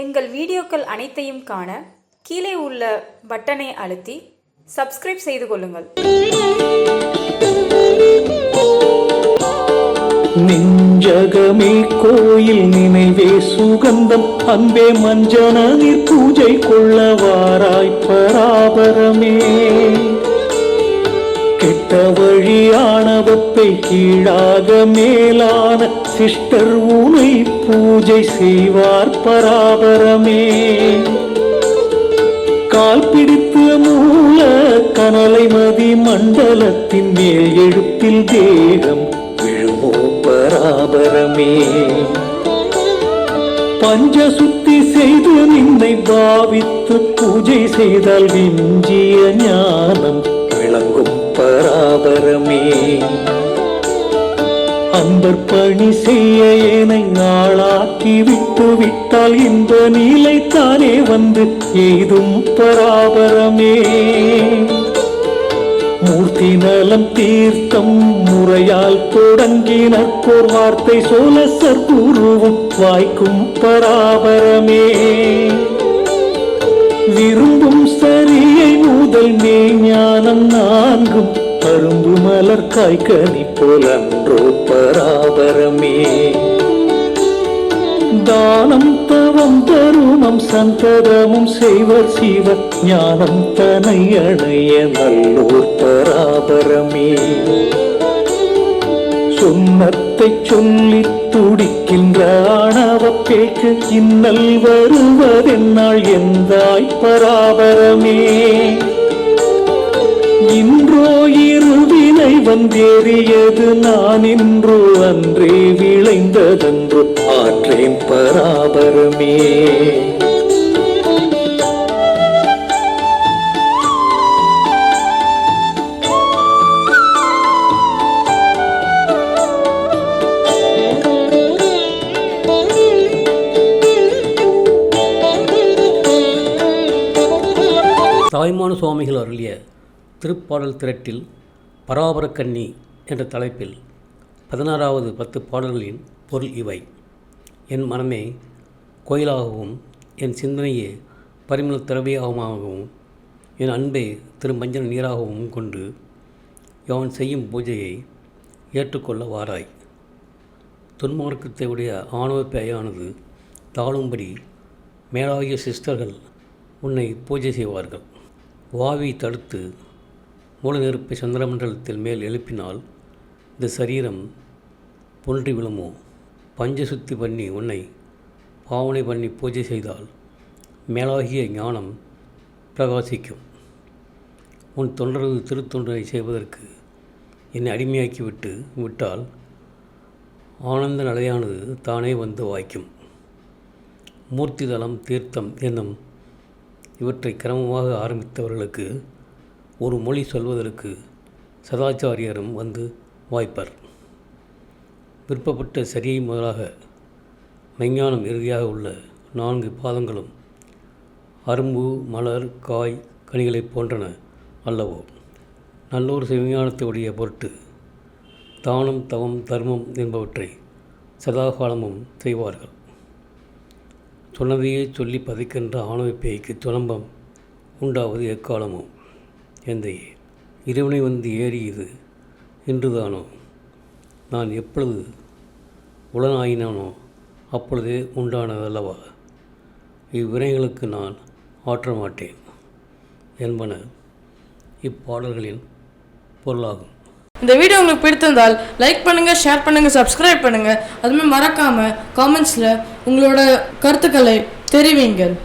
எங்கள் வீடியோக்கள் அனைத்தையும் காண கீழே உள்ள பட்டனை அழுத்தி சப்ஸ்கிரைப் செய்து கொள்ளுங்கள். நெஞ்சகமே கோயில் நினைவே சுகந்தம் அன்பே மஞ்சன நீர் பூஜை கொள்ளவாராய் பராபரமே. வழியானவத்தை கீழாக மேலான சிஸ்டர் உனை பூஜை செய்வார் பராபரமே. கால் பிடித்த மூல கனலை மதி மண்டலத்தின் மேல் எழுத்தில் தேகம் விழுமோ பராபரமே. பஞ்ச சுத்தி செய்து நின்னை பாவித்து பூஜை செய்தால் விஞ்சிய ஞானம் விளங்கும் பராபரமே. அன்பர் பணி செய்ய ஏனை நாளாக்கி விட்டு விட்டால் இந்த நீலை தானே வந்து எய்தும் பராபரமே. மூர்த்தி நலம் தீர்த்தம் முறையால் தொடங்கினர்க்கோர் வார்த்தை சோழ சர்க்குருவும் வாய்க்கும் பராபரமே. விரும்பும் சரியை முதல் மெய்ஞானம் நான்கும். அரும்பு மலர் காய்கனி போலன்றோ பராபரமே. தானம் தவம் தருணம் சந்ததமும் செய்வர் சிவ ஞானம் தனை அணைய நல்லோர் பராபரமே. சொன்னத்தை சொல்லி துடிக்கின்ற ஆணவ இன்னல் வருவதென்னால் எந்தாய் பராபரமே? இன்றோ இருவினை வந்தேறியது நான் இன்றோ அன்றே விளைந்ததென்று ஆற்றேன் பராபரமே. தாய்மான சுவாமிகள் அருளிய திருப்பாடல் திரட்டில் பராபரக்கண்ணி என்ற தலைப்பில் பதினாறாவது பத்து பாடல்களின் பொருள் இவை. என் மனமே கோயிலாகவும் என் சிந்தனையே பரிமள திரவியமாகவும் என் அன்பை திருமஞ்சள் நீராகவும் கொண்டு அவன் செய்யும் பூஜையை ஏற்றுக்கொள்ள வாராய். துன்மார்க்கத்தையுடைய ஆணவ பேயானது தாழும்படி மேலாகிய சிஸ்டர்கள் உன்னை பூஜை செய்வார்கள். வாவி தடுத்து மூல நெருப்பை சந்திரமண்டலத்தில் மேல் எழுப்பினால் இந்த சரீரம் பொன்றி விழுமோ? பஞ்ச சுத்தி பண்ணி உன்னை பாவனை பண்ணி பூஜை செய்தால் மேலாகிய ஞானம் பிரகாசிக்கும். உன் தொண்டரது திருத்தொண்டரை செய்வதற்கு என்னை அடிமையாக்கிவிட்டு விட்டால் ஆனந்த நிலையானது தானே வந்து வாய்க்கும். மூர்த்திதலம் தீர்த்தம் என்னும் இவற்றை கிரமமாக ஆரம்பித்தவர்களுக்கு ஒரு மொழி சொல்வதற்கு சதாச்சாரியரும் வந்து வாய்ப்பர். விருப்பப்பட்ட சரியை முதலாக மெஞ்ஞானம் இறுதியாக உள்ள நான்கு பாதங்களும் அரும்பு மலர் காய் கனிகளைப் போன்றன அல்லவோ. நல்லோர் சிவஞானத்துடைய பொருட்டு தானம் தவம் தர்மம் என்பவற்றை சதாகாலமும் செய்வார்கள். சொன்னதையே சொல்லி பதைக்கின்ற ஆணவ பேய்க்கு துலம்பம் உண்டாவது எக்காலமோ? எந்தையே இறைவனை வந்து ஏறி இது இன்றுதானோ? நான் எப்பொழுது உளனாயினானோ அப்பொழுதே உண்டானதல்லவா? இவ்வினைகளுக்கு நான் ஆற்ற மாட்டேன் என்பன இப்பாடல்களின் பொருளாகும். இந்த வீடியோ உங்களுக்கு பிடித்திருந்தால் லைக் பண்ணுங்கள் ஷேர் பண்ணுங்கள் சப்ஸ்கிரைப் பண்ணுங்கள் அதுமாதிரி மறக்காமல் காமெண்ட்ஸில் உங்களோட கருத்துக்களை தெரிவிங்கள்.